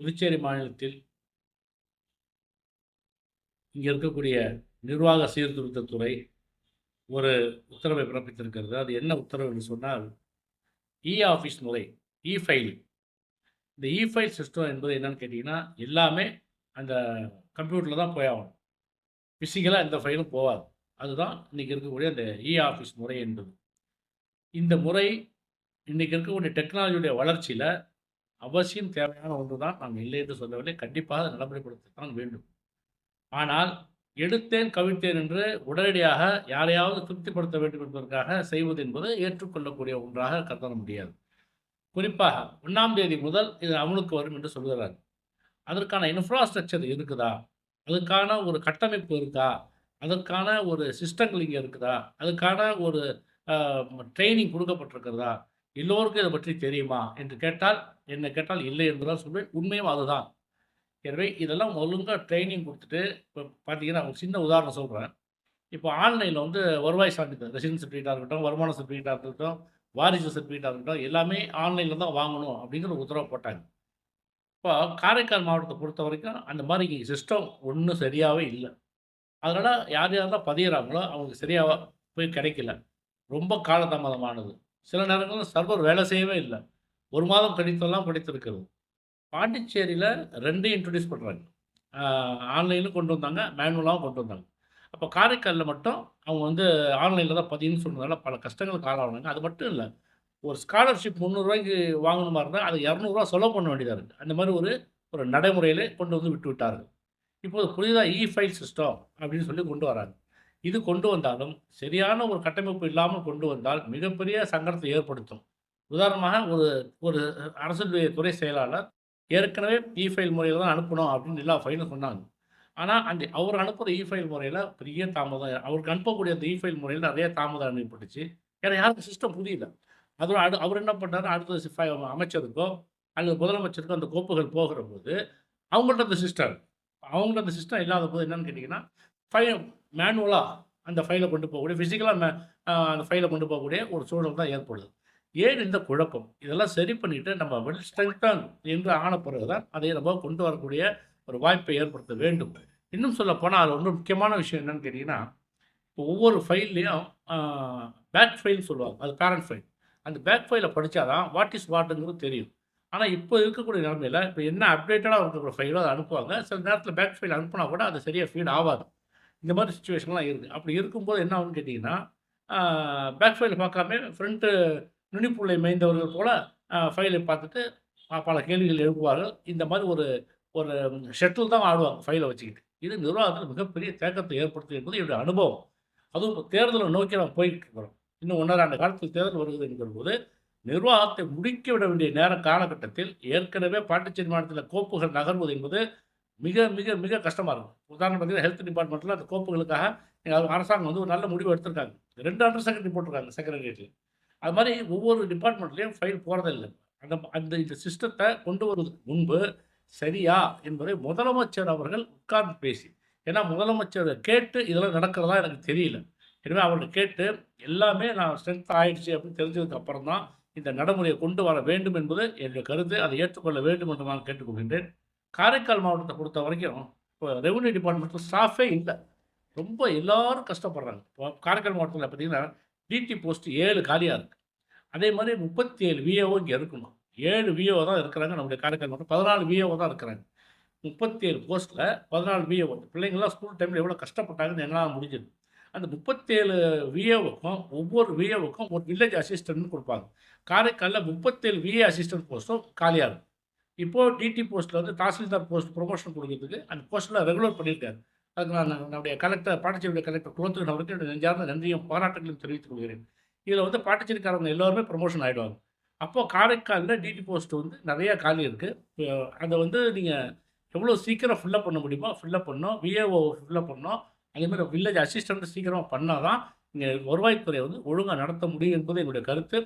புதுச்சேரி மாநிலத்தில் இங்கே இருக்கக்கூடிய நிர்வாக சீர்திருத்தத்துறை ஒரு உத்தரவை பிறப்பித்திருக்கிறது. அது என்ன உத்தரவு என்று சொன்னால் இ ஆஃபீஸ் முறை இ ஃபைல் இந்த இ ஃபைல் சிஸ்டம் என்பது என்னன்னு கேட்டிங்கன்னா எல்லாமே அந்த கம்ப்யூட்டரில் தான் போய் ஆகணும். ஃபிசிக்கலாக எந்த ஃபைலும் போகாது. அதுதான் இன்றைக்கி இருக்கக்கூடிய அந்த இ ஆஃபீஸ் முறை என்பது. இந்த முறை இன்றைக்கி இருக்கக்கூடிய டெக்னாலஜியுடைய வளர்ச்சியில் அவசியம் தேவையான ஒன்று தான் நாம் இல்லை என்று சொல்லவில்லை. கண்டிப்பாக அதை நடைமுறைப்படுத்தத்தான் வேண்டும். ஆனால் எடுத்தேன் கவிழ்த்தேன் என்று உடனடியாக யாரையாவது திருப்திப்படுத்த வேண்டும் என்பதற்காக செய்வது என்பது ஏற்றுக்கொள்ளக்கூடிய ஒன்றாக கருத முடியாது. குறிப்பாக ஒன்றாம் தேதி முதல் இது அமலுக்கு வரும் என்று சொல்கிறார் அதற்கான இன்ஃப்ராஸ்ட்ரக்சர் இருக்குதா? அதுக்கான ஒரு கட்டமைப்பு இருக்கா? அதற்கான ஒரு சிஸ்டங்கள் இங்கே இருக்குதா? அதுக்கான ஒரு ட்ரைனிங் கொடுக்கப்பட்டிருக்கிறதா? எல்லோருக்கும் இதை பற்றி தெரியுமா என்று கேட்டால் என்ன கேட்டால் இல்லை என்றுதான் சொல்வேன். உண்மையும் அதுதான். எனவே இதெல்லாம் ஒழுங்காக ட்ரைனிங் கொடுத்துட்டு இப்போ பார்த்தீங்கன்னா ஒரு சின்ன உதாரணம் சொல்கிறேன் இப்போ ஆன்லைனில் வந்து வருவாய் சான்றிதழ் ரெசிடென்ஸ் சர்டிஃபிகேட்டாக இருக்கட்டும் வருமான சர்டிஃபிகேட்டாக இருக்கட்டும் வாரிசு சர்டிஃபிகேட்டாக இருக்கட்டும் எல்லாமே ஆன்லைனில் தான் வாங்கணும் அப்படிங்கிற உத்தரவு போட்டாங்க. இப்போ காரைக்கால் மாவட்டத்தை பொறுத்த வரைக்கும் அந்த மாதிரி சிஸ்டம் ஒன்றும் சரியாகவே இல்லை. அதனால் யார் யாரெல்லாம் பதியிறாங்களோ அவங்களுக்கு சரியாக போய் கிடைக்கல. ரொம்ப காலதாமதமானது. சில நேரங்களில் சர்வர் வேலை செய்யவே இல்லை. ஒரு மாதம் கழித்தெல்லாம் கிடைத்திருக்கிறது பாண்டிச்சேரியில் ரெண்டையும் இன்ட்ரடியூஸ் பண்ணுறாங்க ஆன்லைனும் கொண்டு வந்தாங்க மேனுவலாகவும் கொண்டு வந்தாங்க. அப்போ காரைக்காலில் மட்டும் அவங்க வந்து ஆன்லைனில் தான் பதின்னு சொன்னதால பல கஷ்டங்களுக்கு ஆளானாங்க. அது மட்டும் இல்லை ஒரு ஸ்காலர்ஷிப் முந்நூறுரூவாய்க்கு வாங்கணுமா இருந்தால் அது இரநூறுவா செலவு பண்ண வேண்டியதாக இருக்குது அந்த மாதிரி ஒரு ஒரு நடைமுறையிலே கொண்டு வந்து விட்டு விட்டார்கள் இப்போது புதிதாக இ ஃபைல் சிஸ்டம் அப்படின்னு சொல்லி கொண்டு வராங்க. இது கொண்டு வந்தாலும் சரியான ஒரு கட்டமைப்பு இல்லாமல் கொண்டு வந்தால் மிகப்பெரிய சங்கடத்தை ஏற்படுத்தும். உதாரணமாக ஒரு ஒரு அரசு துறை செயலாளர் ஏற்கனவே இ ஃபைல் முறையில் தான் அனுப்பணும் அப்படின்னு எல்லா ஃபைலும் சொன்னாங்க. ஆனால் அந்த அவர் அனுப்புகிற இ ஃபைல் முறையில் பெரிய தாமதம் அவருக்கு அனுப்பக்கூடிய அந்த இ ஃபைல் முறையில் நிறைய தாமதம் அனுப்பப்பட்டுச்சு. ஏன்னா யாருக்கு சிஸ்டம் புரியல. அதோட அடு அவர் என்ன பண்ணார்? அடுத்த அமைச்சருக்கோ அல்லது முதலமைச்சருக்கோ அந்த கோப்புகள் போகிற போது அவங்கள்ட்ட அந்த சிஸ்டம் அவங்கள்ட்ட அந்த சிஸ்டம் இல்லாத போது என்னன்னு கேட்டிங்கன்னா ஃபைல் மேனுவலாக அந்த ஃபைலை கொண்டு போகக்கூடிய ஃபிசிக்கலாக மே அந்த ஃபைலை கொண்டு போகக்கூடிய ஒரு சூழல் தான் ஏற்படுது. ஏன் இந்த குழப்பம்? இதெல்லாம் சரி பண்ணிவிட்டு நம்ம வெல் ஸ்ட்ரெங்டன் என்று ஆன பிறகு தான் அதை நம்ம கொண்டு வரக்கூடிய ஒரு வாய்ப்பை ஏற்படுத்த வேண்டும். இன்னும் சொல்ல போனால் அது ஒன்று முக்கியமான விஷயம் என்னென்னு கேட்டிங்கன்னா இப்போ ஒவ்வொரு ஃபைல்லையும் பேக் ஃபைல்னு சொல்லுவாங்க அது பேரண்ட் ஃபைல் அந்த பேக் ஃபைலை படித்தா தான் வாட் இஸ் வாட்டுங்கிறது தெரியும். ஆனால் இப்போ இருக்கக்கூடிய நிலமையில் இப்போ என்ன அப்டேட்டடாக இருக்கிற ஃபைலோ அதை அனுப்புவாங்க. சில நேரத்தில் பேக் ஃபைல் அனுப்புனா கூட அது சரியாக ஃபீட் ஆகாது. இந்த மாதிரி சுச்சுவேஷன்லாம் இருக்குது அப்படி இருக்கும்போது என்ன ஆகுன்னு கேட்டிங்கன்னா பேக் ஃபைலை பார்க்காம ஃப்ரண்ட்டு நுனிப்புள்ளை மேய்ந்தவர்கள் போல் ஃபைலை பார்த்துட்டு பல கேள்விகள் எழுப்புவார்கள். இந்த மாதிரி ஒரு ஒரு ஷட்டில் தான் ஆடுவாங்க ஃபைலை வச்சுக்கிட்டு. இது நிர்வாகத்தில் மிகப்பெரிய தேக்கத்தை ஏற்படுத்தும் என்பது என்னுடைய அனுபவம். அதுவும் தேர்தலை நோக்கி நம்ம போயிட்டு இருக்கிறோம். இன்னும் ஒன்றரை ஆண்டு காலத்தில் தேர்தல் வருகிறது என்கிறபோது நிர்வாகத்தை முடிக்க விட வேண்டிய நேர காலகட்டத்தில் ஏற்கனவே பாண்டிச்சேரி மாநிலத்தில் கோப்புகள் நகர்வது என்பது மிக மிக மிக கஷ்டமாக இருக்கும். உதாரணம் பார்த்தீங்கன்னா ஹெல்த் டிபார்ட்மெண்ட்டில் அந்த கோப்புகளுக்காக அரசாங்கம் வந்து ஒரு நல்ல முடிவு எடுத்திருக்காங்க. ரெண்டு அண்டர் செக்ரட்டரி போட்டிருக்காங்க செக்ரட்டரியேட்டில் அது மாதிரி ஒவ்வொரு டிபார்ட்மெண்ட்லேயும் ஃபைல் போகிறதில்லை அந்த அந்த இந்த சிஸ்டத்தை கொண்டு வருவதற்கு முன்பு சரியா என்பதை முதலமைச்சர் அவர்கள் உட்கார்ந்து பேசி ஏன்னா முதலமைச்சர் கேட்டு இதெல்லாம் நடக்கிறதா எனக்கு தெரியல. எனவே அவர்கிட்ட கேட்டு எல்லாமே நான் ஸ்ட்ரென்த் ஆயிடுச்சு அப்படின்னு தெரிஞ்சதுக்கு அப்புறம் தான் இந்த நடைமுறையை கொண்டு வர வேண்டும் என்பது என்னுடைய கருத்து. அதை ஏற்றுக்கொள்ள வேண்டும் என்று நான் கேட்டுக்கொள்கின்றேன். காரைக்கால் மாவட்டத்தை பொறுத்த வரைக்கும் இப்போ ரெவன்யூ டிபார்ட்மெண்ட்டில் ஸ்டாஃபே இல்லை. ரொம்ப எல்லாரும் கஷ்டப்படுறாங்க. இப்போ காரைக்கால் மாவட்டத்தில் பார்த்தீங்கன்னா டிடி போஸ்ட் ஏழு காலியாக இருக்குது அதே மாதிரி முப்பத்தி ஏழு விஏஓ இங்கே இருக்கணும். ஏழு விஏஓ தான் இருக்கிறாங்க நம்முடைய காரைக்கால் மாவட்டம். பதினாலு விஏஓ தான் இருக்கிறாங்க. முப்பத்தி ஏழு போஸ்ட்டில் பதினாலு விஏஓ பிள்ளைங்களாம் ஸ்கூல் டைமில் எவ்வளோ கஷ்டப்பட்டாங்கன்னு என்னால் முடிஞ்சது. அந்த முப்பத்தேழு விஏஓக்கும் ஒவ்வொரு விஏஓக்கும் ஒரு வில்லேஜ் அசிஸ்டன்ட்னு கொடுப்பாங்க. காரைக்காலில் முப்பத்தேழு விஏ அசிஸ்டன்ட் போஸ்ட்டும் காலியாக இருக்கும் இப்போது டிடி போஸ்ட்டில் வந்து தாசில்தார் போஸ்ட் ப்ரொமோஷன் கொடுக்கறதுக்கு அந்த போஸ்ட்டில் ரெகுலர் பண்ணியிருக்காரு. அதுக்கு நான் நம்முடைய கலெக்டர் பாண்டிச்சேரியுடைய கலெக்டர் குலத்துக்கு அவருக்கு என்னுடைய நெஞ்சார்ந்த நன்றியும் பாராட்டுகளையும் தெரிவித்துக் கொள்கிறேன். இதில் வந்து பாண்டிச்சேரிக்காரங்க எல்லோருமே ப்ரொமோஷன் ஆகிடுவாங்க அப்போது காரைக்காலில் டிடி போஸ்ட் வந்து நிறைய காலி இருக்குது அதை வந்து நீங்கள் எவ்வளோ சீக்கிரம் ஃபில்லப் பண்ண முடியுமோ ஃபில்லப் பண்ணோம் விஏஓ ஃபில்லப் பண்ணோம் அதேமாதிரி வில்லேஜ் அசிஸ்டண்ட் சீக்கிரமாக பண்ணால் தான் இங்கே வருவாய்த்துறை வந்து ஒழுங்காக நடத்த முடியும் என்பது என்னுடைய கருத்து.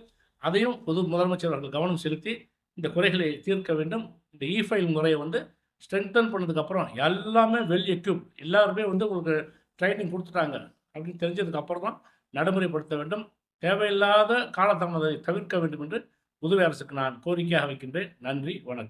அதையும் பொது முதலமைச்சர் அவர்கள் கவனம் செலுத்தி இந்த குறைகளை தீர்க்க வேண்டும். இந்த இ ஃபைல் முறையை வந்து ஸ்ட்ரென்தன் பண்ணதுக்கப்புறம் எல்லாமே வெல் எக்யூப் எல்லாருமே வந்து உங்களுக்கு ட்ரைனிங் கொடுத்துட்டாங்க அப்படின்னு தெரிஞ்சதுக்கப்புறம் தான் நடைமுறைப்படுத்த வேண்டும். தேவையில்லாத காலதாமதத்தை தவிர்க்க வேண்டும் என்று புதுவை அரசுக்கு நான் கோரிக்கையாக வைக்கின்றேன். நன்றி வணக்கம்.